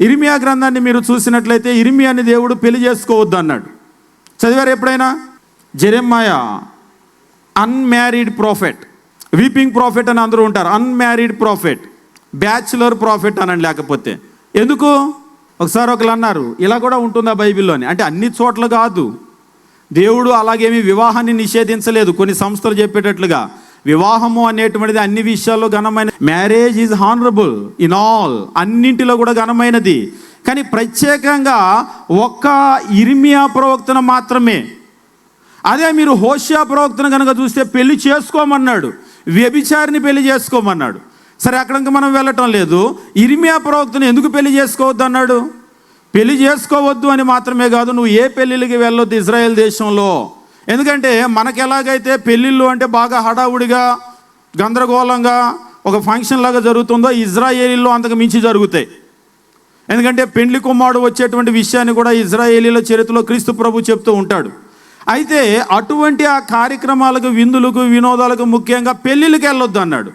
ఇరిమియా గ్రంథాన్ని మీరు చూసినట్లయితే ఇరిమియాని దేవుడు పెళ్ళి చేసుకోవద్దు అన్నాడు. చదివారు ఎప్పుడైనా? Jeremiah unmarried prophet weeping prophet అని అందరూ ఉంటారు. అన్మ్యారీడ్ ప్రాఫెట్ బ్యాచులర్ ప్రాఫెట్ అనండి లేకపోతే. ఎందుకు? ఒకసారి ఒకరు అన్నారు ఇలా కూడా ఉంటుందా బైబిల్లోని? అంటే అన్ని చోట్ల కాదు. దేవుడు అలాగేమి వివాహాన్ని నిషేధించలేదు. కొన్ని సంస్థలు చెప్పేటట్లుగా. వివాహము అనేటువంటిది అన్ని విషయాల్లో ఘనమైన marriage is honourable in all అన్నింటిలో కూడా ఘనమైనది. కానీ ప్రత్యేకంగా ఒక్క ఇర్మియా ప్రవక్తను మాత్రమే. అదే మీరు హోషియా ప్రవక్తను కనుక చూస్తే పెళ్ళి చేసుకోమన్నాడు వ్యభిచారిని పెళ్ళి చేసుకోమన్నాడు. సరే అక్కడికి మనం వెళ్ళటం లేదు. ఇర్మియా ప్రవక్తను ఎందుకు పెళ్ళి చేసుకోవద్దు అన్నాడు పెళ్ళి చేసుకోవద్దు అని మాత్రమే కాదు నువ్వు ఏ పెళ్ళిళ్ళకి వెళ్ళొద్దు ఇజ్రాయెల్ దేశంలో? ఎందుకంటే మనకి ఎలాగైతే పెళ్ళిళ్ళు అంటే బాగా హడావుడిగా గందరగోళంగా ఒక ఫంక్షన్ లాగా జరుగుతుందో ఇజ్రాయేలీలో అంతకు మించి జరుగుతాయి. ఎందుకంటే పెండ్లి కుమారుడు వచ్చేటువంటి విషయాన్ని కూడా ఇజ్రాయేలీల చరిత్రలో క్రీస్తు ప్రభు చెప్తూ ఉంటాడు. అయితే అటువంటి ఆ కార్యక్రమాలకు విందులకు వినోదాలకు ముఖ్యంగా పెళ్ళిళ్ళకి వెళ్ళొద్దు అన్నాడు.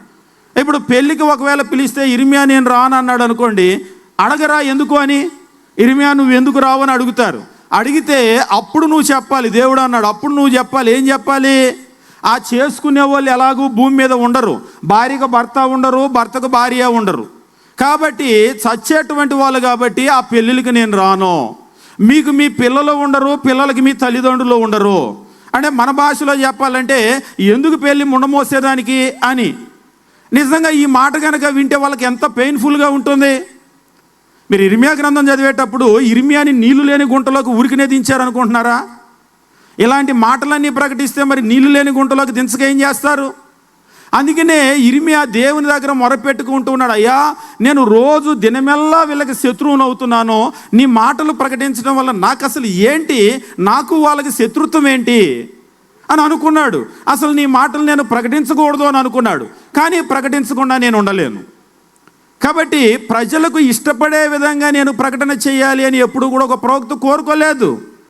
ఇప్పుడు పెళ్ళికి ఒకవేళ పిలిస్తే ఇరిమియా నేను రాను అన్నాడు అనుకోండి అడగరా ఎందుకు అని? ఇరిమియా నువ్వు ఎందుకు రావు అని అడుగుతారు. అడిగితే అప్పుడు నువ్వు చెప్పాలి దేవుడు అన్నాడు అప్పుడు నువ్వు చెప్పాలి ఏం చెప్పాలి? ఆ చేసుకునే వాళ్ళు ఎలాగూ భూమి మీద ఉండరు. భార్యకు భర్త ఉండరు భర్తకు భార్య ఉండరు. కాబట్టి చచ్చేటువంటి వాళ్ళు కాబట్టి ఆ పెళ్ళిళ్ళకి నేను రాను. మీకు మీ పిల్లలు ఉండరు పిల్లలకి మీ తల్లిదండ్రులు ఉండరు. అంటే మన భాషలో చెప్పాలంటే ఎందుకు పెళ్ళి ముండమోసేదానికి? అని. నిజంగా ఈ మాట కనుక వింటే వాళ్ళకి ఎంత పెయిన్ఫుల్గా ఉంటుంది? మీరు ఇర్మియా గ్రంథం చదివేటప్పుడు ఇర్మియాని నీళ్ళు లేని గుంటలోకి ఉరికినే దించారనుకుంటున్నారా? ఇలాంటి మాటలన్నీ ప్రకటిస్తే మరి నీళ్ళు లేని గుంటలోకి దించక ఏం చేస్తారు? అందుకనే ఇరిమియా దేవుని దగ్గర మొరపెట్టుకుంటూ ఉన్నాడు అయ్యా నేను రోజు దినమెల్లా వీళ్ళకి శత్రువును అవుతున్నాను నీ మాటలు ప్రకటించడం వల్ల నాకు అసలు ఏంటి? నాకు వాళ్ళకి శత్రుత్వం ఏంటి? అని అనుకున్నాడు. అసలు నీ మాటలు నేను ప్రకటించకూడదు అని అనుకున్నాడు. కానీ ప్రకటించకుండా నేను ఉండలేను. కాబట్టి ప్రజలకు ఇష్టపడే విధంగా నేను ప్రకటన చేయాలి అని ఎప్పుడు కూడా ఒక ప్రవక్త కోరుకోలేదు.